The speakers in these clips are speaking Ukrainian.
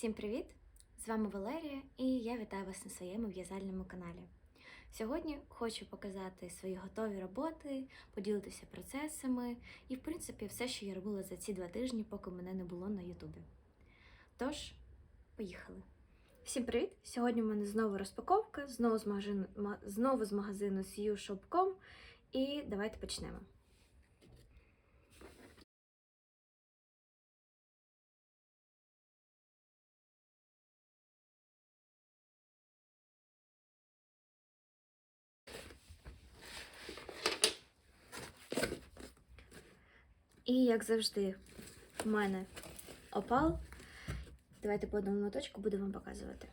Всім привіт! З вами Валерія і я вітаю вас на своєму в'язальному каналі. Сьогодні хочу показати свої готові роботи, поділитися процесами і, в принципі, все, що я робила за ці два тижні, поки мене не було на Ютубі. Тож, поїхали! Всім привіт! Сьогодні в мене знову розпаковка, знову з магазину, ма- знову з магазину SEOshop.com і давайте почнемо. І як завжди, в мене опал. Давайте по одному моточку буду вам показувати.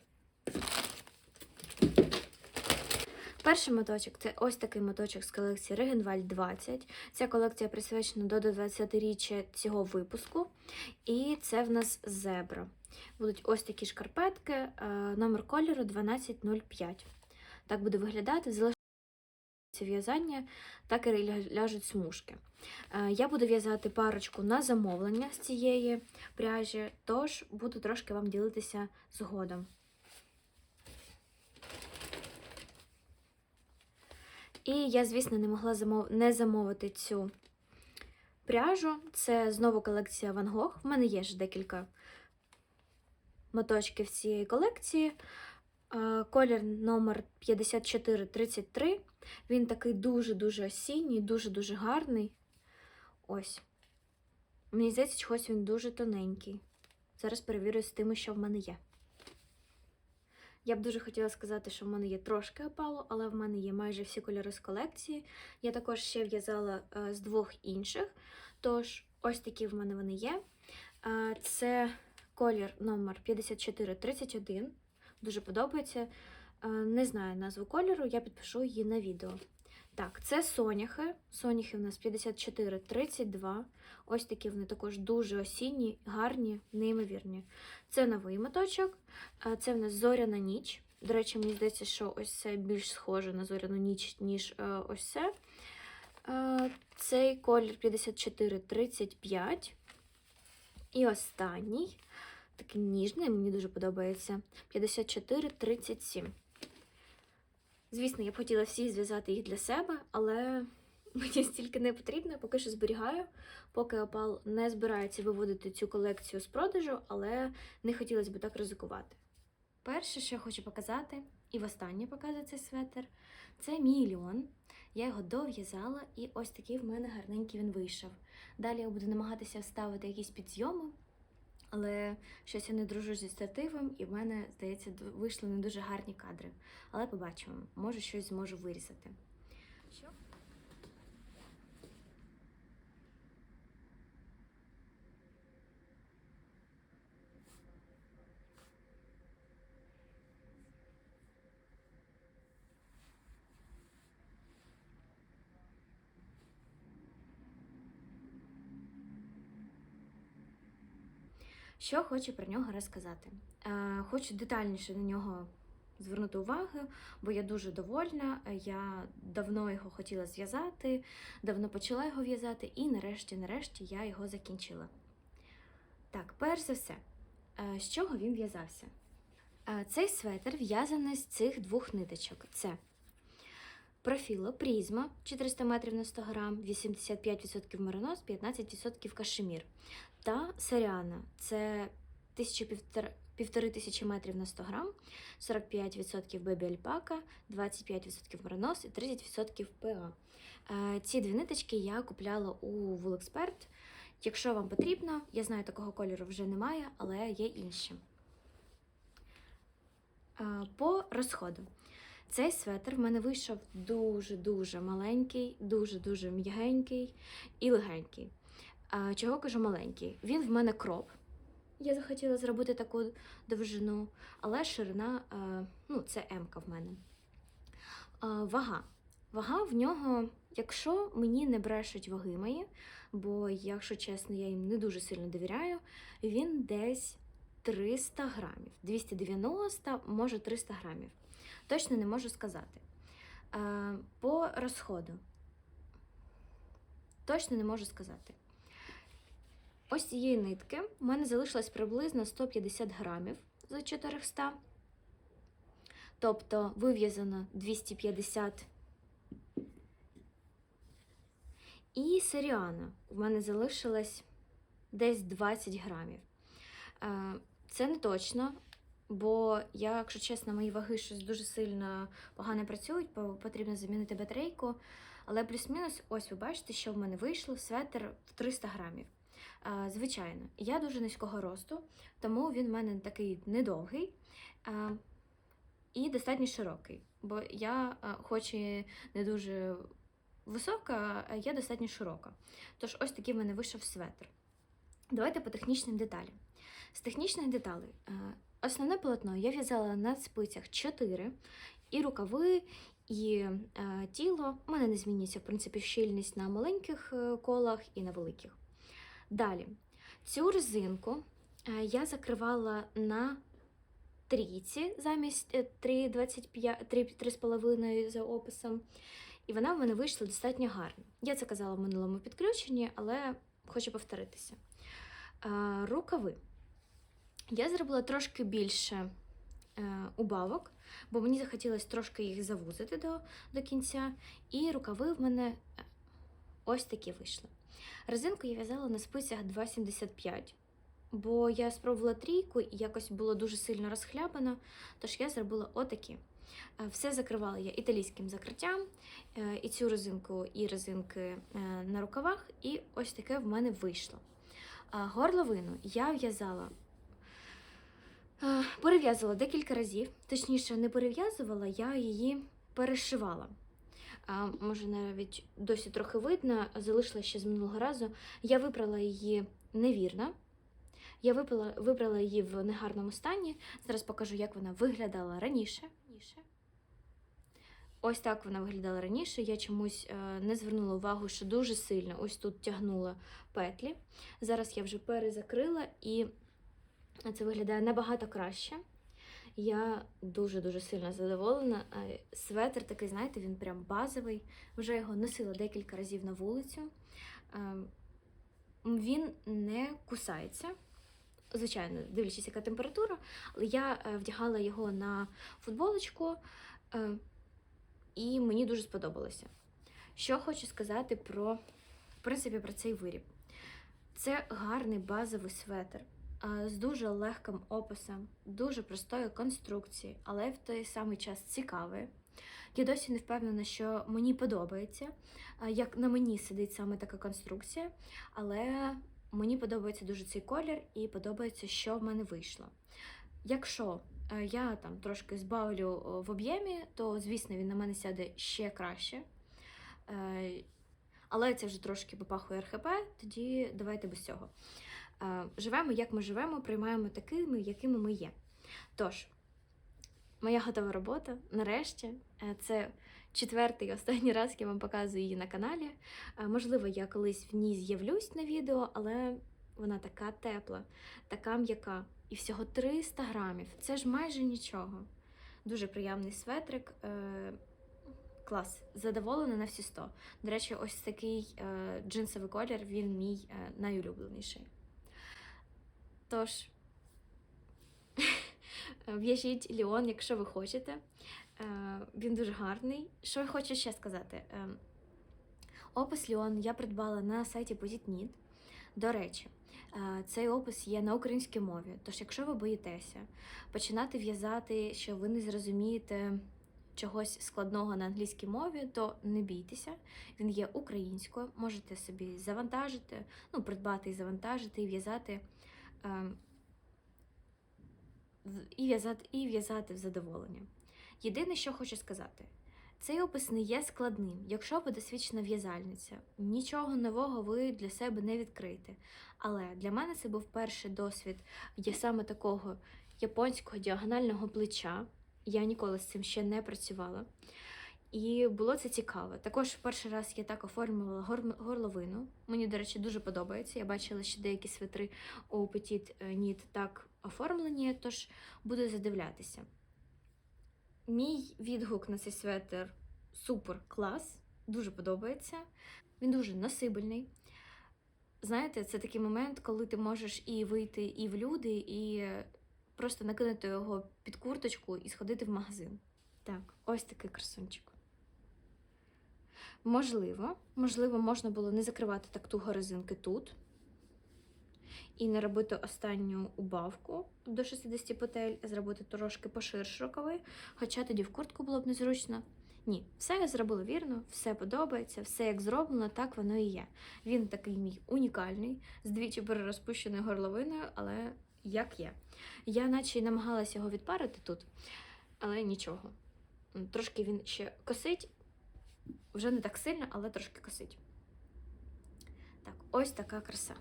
Перший моточок це ось такий моточок з колекції Regenwald 20. Ця колекція присвячена до 20-річчя цього випуску. І це в нас зебра. Будуть ось такі шкарпетки, е, номер кольору 1205. Так буде виглядати. Залишається в'язання, так і ляжуть смужки. Е, Я буду в'язати парочку на замовлення з цієї пряжі, тож буду трошки вам ділитися згодом. І я, звісно, не могла замов... не замовити цю пряжу. Це знову колекція Van Gogh. В мене є ж декілька моточків цієї колекції. Е, Колір номер 5433. Він такий дуже-дуже осінній, дуже-дуже гарний. Ось. Мені здається, чогось він дуже тоненький. Зараз перевірю з тими, що в мене є. Я б дуже хотіла сказати, що в мене є трошки опалу, але в мене є майже всі кольори з колекції. Я також ще в'язала е, з двох інших. Тож, ось такі в мене вони є. Е, Це колір номер 5431. Дуже подобається. Е, Не знаю назву кольору, я підпишу її на відео. Так, це соняхи. Соняхи в нас 5432. Ось такі вони також дуже осінні, гарні, неймовірні. Це новий моточок. Це в нас зоряна ніч. До речі, мені здається, що ось це більш схоже на зоряну ніч, ніж е, ось це. Е, Цей колір 5435. І останній, такий ніжний, мені дуже подобається. 5437. Звісно, я б хотіла всі зв'язати їх для себе, але мені стільки не потрібно, поки що зберігаю, поки опал не збирається виводити цю колекцію з продажу, але не хотілося б так ризикувати. Перше, що я хочу показати, і востаннє показую цей светр, це мій льон. Я його дов'язала, і ось такий в мене гарненький він вийшов. Далі я буду намагатися вставити якісь підйоми, але щось я не дружу зі стативом, і в мене, здається, вийшли не дуже гарні кадри. Але побачимо, може щось зможу вирізати. Що? Що хочу про нього розказати? Е, хочу детальніше на нього звернути увагу, бо я дуже довольна. Я давно його хотіла зв'язати, давно почала його в'язати, і нарешті, нарешті я його закінчила. Так, перш за все, е, з чого він в'язався? Е, Цей светр в'язаний з цих двох ниточок. Це профіло Прізма 400 метрів на 100 грам, 85% меринос, 15% кашемір. Та Саріана це 1500 тисячі метрів на 100 грам, 45% бебі альпака, 25% меринос і 30% ПА. Е, Ці дві ниточки я купляла у Вулексперт. Якщо вам потрібно, я знаю, такого кольору вже немає, але є інші. Е, По розходу. Цей светр в мене вийшов дуже-дуже маленький, дуже-дуже м'ягенький і легенький. А, чого кажу маленький? Він в мене кроп. Я захотіла зробити таку довжину, але ширина, ну, це М в мене. Вага. Вага в нього, якщо мені не брешуть ваги мої, бо, якщо чесно, я їм не дуже сильно довіряю, він десь 300 грамів. 290, може 300 грамів. Точно не можу сказати. Е, по розходу. Точно не можу сказати. Ось цієї нитки в мене залишилось приблизно 150 грамів з 400. Тобто вив'язано 250. І серіана в мене залишилось десь 20 грамів. Е, Це не точно, бо я, якщо чесно, мої ваги щось дуже сильно погано працюють, бо потрібно замінити батарейку. Але плюс-мінус, ось ви бачите, що в мене вийшло светр в 300 грамів. Звичайно, я дуже низького росту, тому він в мене такий недовгий і достатньо широкий. Бо я, хоч і не дуже висока, я достатньо широка. Тож ось такий в мене вийшов светр. Давайте по технічним деталям. З технічних деталей. Е, Основне полотно я в'язала на спицях 4, і рукави, і е, тіло. У мене не змінюється, в принципі, щільність на маленьких е, колах і на великих. Далі, цю резинку е, я закривала на трійці замість е, 3,25 3,5 за описом. І вона в мене вийшла достатньо гарно. Я це казала в минулому підключенні, але хочу повторитися. Е, Рукави. Я зробила трошки більше е, убавок, бо мені захотілося трошки їх завузити до, до кінця. І рукави в мене е, ось такі вийшли. Резинку я в'язала на спицях 2,75, бо я спробувала трійку і якось було дуже сильно розхлябано, тож я зробила отакі. Е, Все закривала я італійським закриттям, е, і цю резинку, і резинки на рукавах, і ось таке в мене вийшло. Горловину я в'язала, перев'язувала декілька разів, точніше, не перев'язувала, я її перешивала. А, може, навіть досі трохи видно, залишила ще з минулого разу. Я вибрала її невірно. Я вибрала, вибрала її в негарному стані. Зараз покажу, як вона виглядала раніше. Ось так вона виглядала раніше. Я чомусь е, не звернула увагу, що дуже сильно ось тут тягнула петлі. Зараз я вже перезакрила і це виглядає набагато краще. Я дуже-дуже сильно задоволена. Е, Светр такий, знаєте, він прям базовий. Вже його носила декілька разів на вулицю. Е, Він не кусається. Звичайно, дивлячись, яка температура, але я е, вдягала його на футболочку, і мені дуже сподобалося. Що хочу сказати про, в принципі, про цей виріб. Це гарний базовий светр з дуже легким описом, дуже простої конструкції, але в той самий час цікавий. Я досі не впевнена, що мені подобається, як на мені сидить саме така конструкція, але мені подобається дуже цей колір і подобається, що в мене вийшло. Якщо е, я там трошки збавлю в об'ємі, то звісно він на мене сяде ще краще. Е, Але це вже трошки попахує РХП, тоді давайте без цього. Е, Живемо, як ми живемо, приймаємо такими, якими ми є. Тож, моя готова робота. Нарешті, Е, це четвертий останній раз я вам показую її на каналі. Е, Можливо, я колись в ній з'явлюсь на відео, але вона така тепла, така м'яка. І всього 300 грамів. Це ж майже нічого. Дуже приємний светрик. Клас. Задоволена на всі 100. До речі, ось такий е, джинсовий колір, він мій е, найулюбленіший. Тож, в'яжіть Ліон, якщо ви хочете. Е, Він дуже гарний. Що я хочу ще сказати? Е, Опис Ліон я придбала на сайті Positnit. До речі, е, цей опис є на українській мові. Тож, якщо ви боїтеся починати в'язати, що ви не зрозумієте чогось складного на англійській мові, то не бійтеся. Він є українською, можете собі завантажити, ну, придбати і завантажити, і в'язати. Е, в- І в'язати, і в'язати в задоволення. Єдине, що хочу сказати, цей опис не є складним. Якщо ви досвідчена в'язальниця, нічого нового ви для себе не відкриєте. Але для мене це був перший досвід є саме такого японського діагонального плеча. Я ніколи з цим ще не працювала. І було це цікаво. Також перший раз я так оформлювала гор- горловину. Мені, до речі, дуже подобається. Я бачила, що деякі свитри у Petit Knit так оформлені, тож буду задивлятися. Мій відгук на цей светр супер клас, дуже подобається. Він дуже носибельний. знаєте, це такий момент, коли ти можеш і вийти і в люди, і просто накинути його під курточку і сходити в магазин. Так, ось такий красунчик. Можливо, можливо, можна було не закривати так туго резинки тут і не робити останню убавку до 60 петель, зробити трошки поширше рукави, хоча тоді в куртку було б незручно. Ні, все я зробила вірно, все подобається, все як зроблено, так воно і є. Він такий мій унікальний, з двічі перерозпущеною горловиною, але як є. Я наче й намагалася його відпарити тут, але нічого. Трошки він ще косить, вже не так сильно, але трошки косить. Так, ось така краса.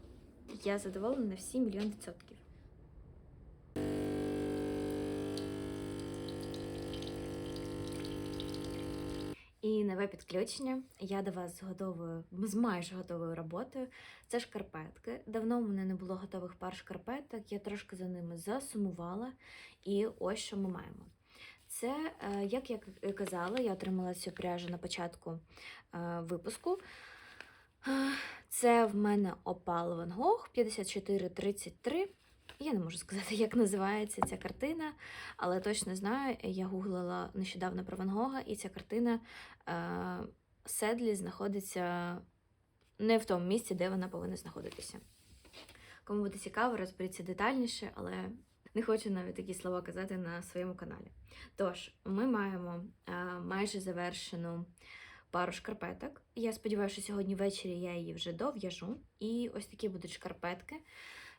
Я задоволена на всі мільйон відсотків. І нове підключення. Я до вас з готовою, з майже готовою роботою. Це шкарпетки. Давно в мене не було готових пар шкарпеток, я трошки за ними засумувала. І ось що ми маємо. Це, е, як я казала, я отримала цю пряжу на початку е, випуску. Е, Це в мене Opal Van Gogh 5433. Я не можу сказати, як називається ця картина, але точно знаю, я гуглила нещодавно про Ван Гога, і ця картина е, Седлі знаходиться не в тому місці, де вона повинна знаходитися. Кому буде цікаво, розберіться детальніше, але не хочу навіть такі слова казати на своєму каналі. Тож, ми маємо е, майже завершену пару шкарпеток. Я сподіваюся, що сьогодні ввечері я її вже дов'яжу. І ось такі будуть шкарпетки.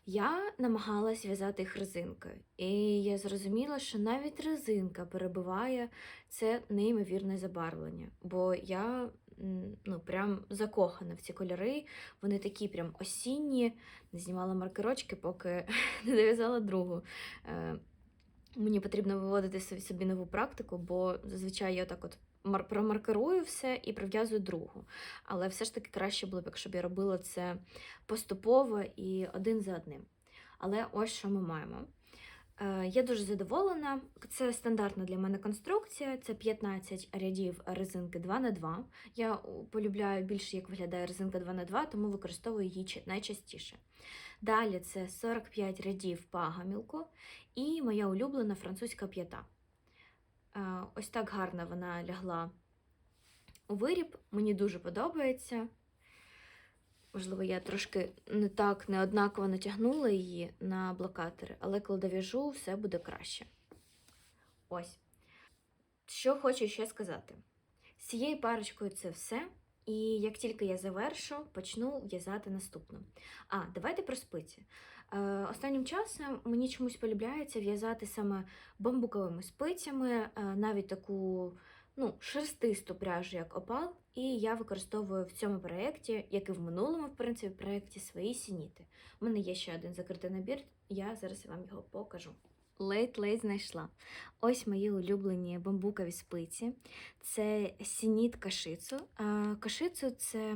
Я намагалась в'язати їх резинкою, і я зрозуміла, що навіть резинка перебиває це неймовірне забарвлення. Бо я ну, прям закохана в ці кольори. Вони такі прям осінні. Не знімала маркерочки, поки не дов'язала другу. Е, Мені потрібно виводити собі- нову практику, бо зазвичай я так от промаркерую все і прив'язую другу. Але все ж таки краще було б, якщо б я робила це поступово і один за одним. Але ось що ми маємо. Е, Я дуже задоволена. Це стандартна для мене конструкція. Це 15 рядів резинки 2х2. Я полюбляю більше, як виглядає резинка 2х2, тому використовую її найчастіше. Далі це 45 рядів пагамілку і моя улюблена французька п'ята. Е, Ось так гарно вона лягла у виріб. Мені дуже подобається. Можливо, я трошки не так неоднаково натягнула її на блокатори, але коли дов'яжу, все буде краще. Ось. Що хочу ще сказати. З цією парочкою це все. І як тільки я завершу, почну в'язати наступну. А, давайте про спиці. Е, останнім часом мені чомусь полюбляється в'язати саме бамбуковими спицями, е, навіть таку ну, шерстисту пряжу, як опал, і я використовую в цьому проєкті, як і в минулому, в принципі, проєкті свої сініти. У мене є ще один закритий набір, я зараз вам його покажу. Лейт-лейт знайшла. Ось мої улюблені бамбукові спиці. Це сініт кашицу. Кашицу це,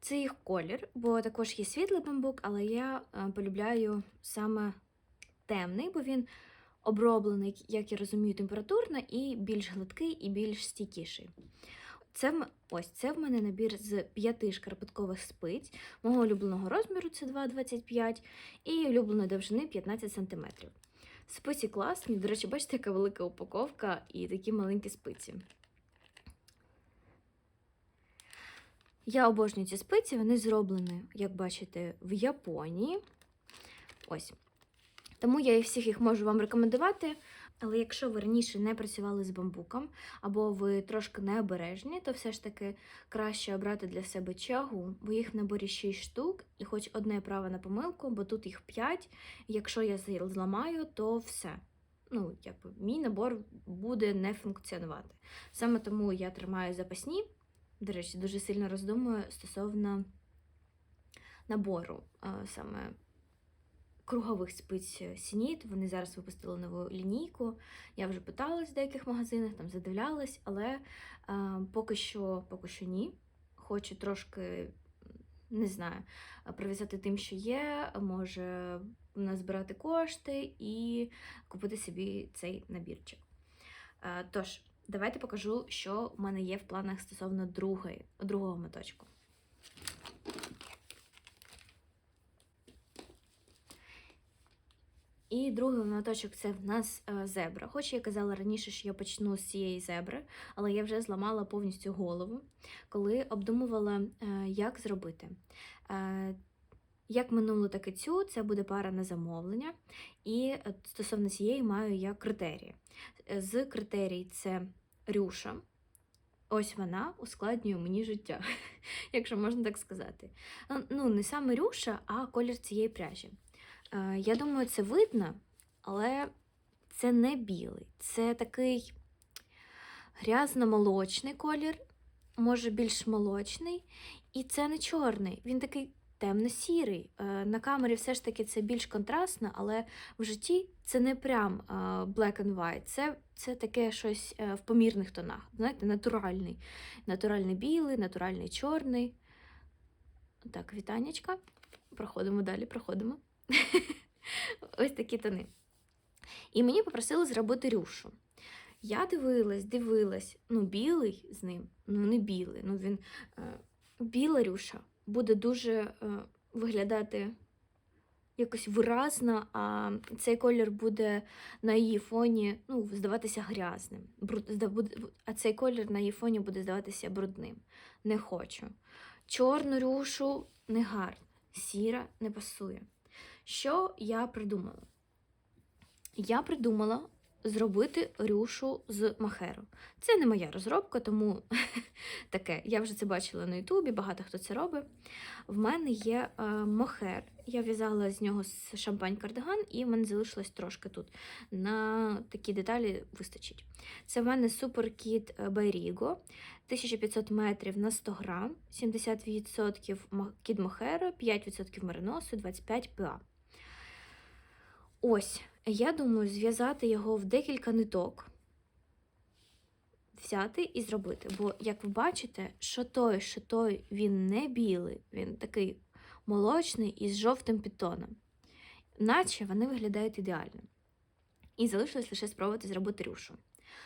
це їх колір, бо також є світлий бамбук, але я полюбляю саме темний, бо він оброблений, як я розумію, температурно і більш гладкий і більш стійкіший. Це, ось це в мене набір з п'яти шкарпеткових спиць, мого улюбленого розміру це 2,25 і улюбленої довжини 15 см. Спиці класні, до речі, бачите, яка велика упаковка і такі маленькі спиці. Я обожнюю ці спиці, вони зроблені, як бачите, в Японії. Ось. Тому я і всіх їх можу вам рекомендувати. Але якщо ви раніше не працювали з бамбуком, або ви трошки необережні, то все ж таки краще обрати для себе чагу, бо їх в наборі 6 штук, і хоч одне право на помилку, бо тут їх 5. Якщо я зламаю, то все. Ну, якби мій набор буде не функціонувати. Саме тому я тримаю запасні. До речі, дуже сильно роздумую стосовно набору саме кругових спиць Сініт. Вони зараз випустили нову лінійку. Я вже питалась в деяких магазинах, там задивлялась, але а, поки що, поки що ні. Хочу трошки, не знаю, прив'язати тим, що є, може назбирати кошти і купити собі цей набірчик. Е, Тож, давайте покажу, що в мене є в планах стосовно другої, другого моточку. І другий моточок це в нас е, зебра. Хоч я казала раніше, що я почну з цієї зебри, але я вже зламала повністю голову, коли обдумувала, е, як зробити. Е, Як минулу, так і цю, це буде пара на замовлення. І стосовно цієї маю я критерії. З критерій це рюша. Ось вона ускладнює мені життя, якщо можна так сказати. Ну, не саме рюша, а колір цієї пряжі. Е, Я думаю, це видно, але це не білий. Це такий грязно-молочний колір, може більш молочний, і це не чорний. Він такий темно-сірий. Е, На камері все ж таки це більш контрастно, але в житті це не прям е, black and white, це, це таке щось в помірних тонах. Знаєте, натуральний. Натуральний білий, натуральний чорний. Так, вітанечка. Проходимо далі, проходимо. Ось такі тони. І мені попросили зробити рюшу. Я дивилась, дивилась, ну, білий з ним, ну не білий. Ну, він, е, біла рюша буде дуже е, виглядати якось виразно, а цей колір буде на її фоні ну, здаватися грязним. А цей колір на її фоні буде здаватися брудним. Не хочу. Чорну рюшу не гарно, сіра не пасує. Що я придумала? Я придумала зробити рюшу з махеру. Це не моя розробка, тому таке. Я вже це бачила на Ютубі, багато хто це робить. В мене є е, мохер. Я в'язала з нього з шампань кардиган, і в мене залишилось трошки тут. На такі деталі вистачить. Це в мене суперкіт Байріго, 1500 метрів на 100 грам, 70% мо- кід мохеру, 5% мериносу, 25 ПА. Ось, я думаю, зв'язати його в декілька ниток, взяти і зробити. Бо, як ви бачите, що той, що той, він не білий, він такий молочний і з жовтим підтоном. Наче вони виглядають ідеально. І залишилось лише спробувати зробити рюшу.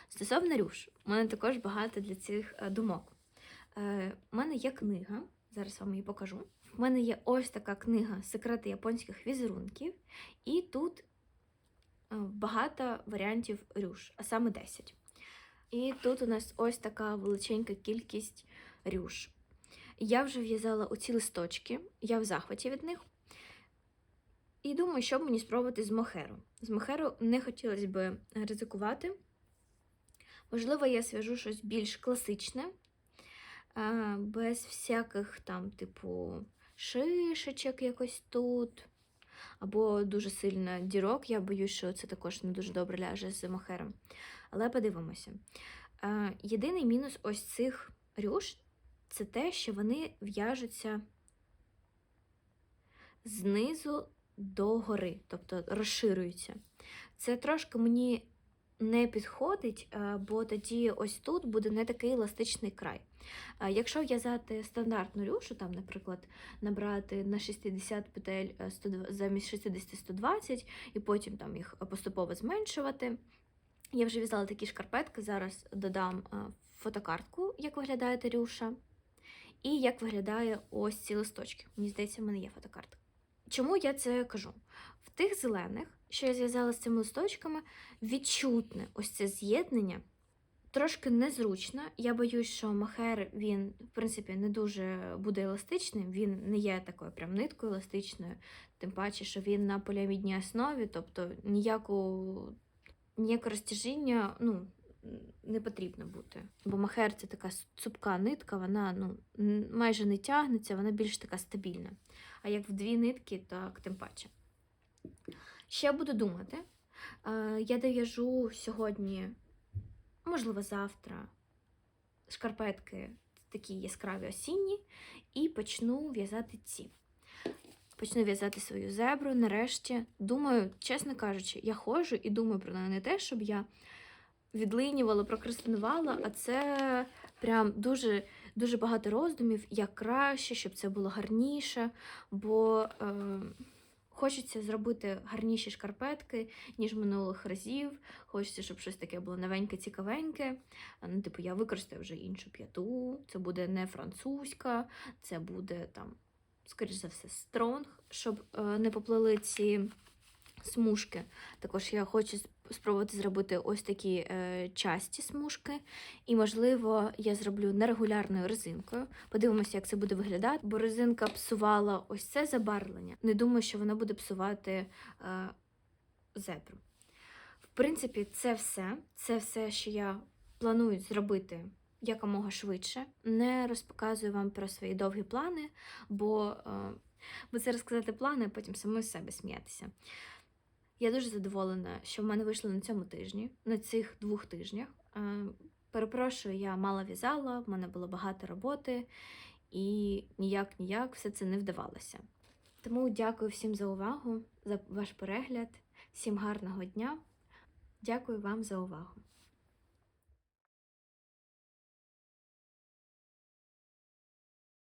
Стосовно рюш, у мене також багато для цих е, думок. Е, У мене є книга, зараз вам її покажу. У мене є ось така книга Секрети японських візерунків, і тут е, багато варіантів рюш, а саме 10. І тут у нас ось така величенька кількість рюш. Я вже в'язала оці листочки, я в захваті від них. І думаю, що б мені спробувати з мохеру. З мохеру не хотілося б ризикувати. Можливо, я свяжу щось більш класичне, без всяких там, типу, шишечок якось тут, або дуже сильно дірок. Я боюсь, що це також не дуже добре ляже з мохером. Але подивимося. А, Єдиний мінус ось цих рюш це те, що вони в'яжуться знизу до гори, тобто розширюються. Це трошки мені не підходить, е, бо тоді ось тут буде не такий еластичний край. Е, Якщо в'язати стандартну рюшу, там, наприклад, набрати на 60 петель е, 102 замість 60 120 і потім там їх поступово зменшувати. Я вже в'язала такі шкарпетки, зараз додам фотокартку, як виглядає рюша, і як виглядає ось ці листочки. Мені здається, в мене є фотокартка. Чому я це кажу? В тих зелених, що я зв'язала з цими листочками, відчутне ось це з'єднання. Трошки незручно. Я боюсь, що махер він, в принципі, не дуже буде еластичним, він не є такою прям ниткою еластичною, тим паче, що він на поліамідній основі, тобто ніяку, ніяке розтяжіння ну, не потрібно бути. Бо махер це така цупка нитка, вона ну, майже не тягнеться, вона більш така стабільна. А як в дві нитки, так тим паче. Ще буду думати. Е, Я дов'яжу сьогодні, можливо, завтра шкарпетки такі яскраві осінні, і почну в'язати ці. Почну в'язати свою зебру. Нарешті, думаю, чесно кажучи, я ходжу і думаю про неї не те, щоб я відлинювала, прокрастинувала, а це прям дуже, дуже багато роздумів, як краще, щоб це було гарніше, бо е, хочеться зробити гарніші шкарпетки, ніж минулих разів. Хочеться, щоб щось таке було новеньке, цікавеньке. Ну, типу, я використаю вже іншу п'яту, це буде не французька, це буде там, скоріш за все, стронг, щоб е, не поплили ці смужки. Також я хочу спробувати зробити ось такі е, часті смужки. І, можливо, я зроблю нерегулярною резинкою. Подивимося, як це буде виглядати, бо резинка псувала ось це забарвлення. Не думаю, що вона буде псувати е, зебру. В принципі, це все. Це все, що я планую зробити якомога швидше. Не розпоказую вам про свої довгі плани, бо, е, бо це розказати плани, а потім самою себе сміятися. Я дуже задоволена, що в мене вийшло на цьому тижні, на цих двох тижнях. Е, Перепрошую, я мало в'язала, в мене було багато роботи, і ніяк ніяк все це не вдавалося. Тому дякую всім за увагу, за ваш перегляд, всім гарного дня. Дякую вам за увагу.